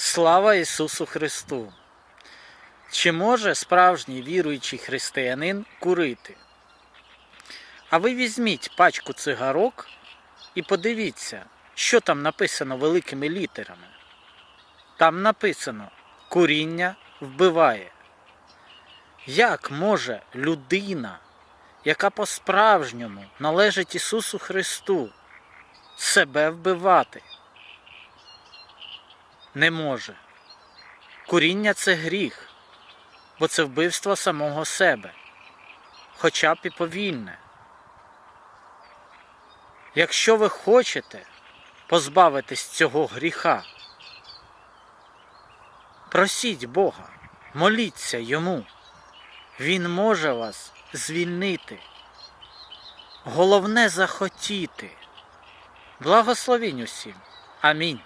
Слава Ісусу Христу! Чи може справжній віруючий християнин курити? А ви візьміть пачку цигарок і подивіться, що там написано великими літерами. Там написано куріння вбиває. Як може людина, яка по-справжньому належить Ісусу Христу, себе вбивати? Не може. Куріння це гріх, бо це вбивство самого себе, хоча б і повільне. Якщо ви хочете позбавитись цього гріха, просіть Бога, моліться йому. Він може вас звільнити. Головне захотіти. Благословінь усім. Амінь.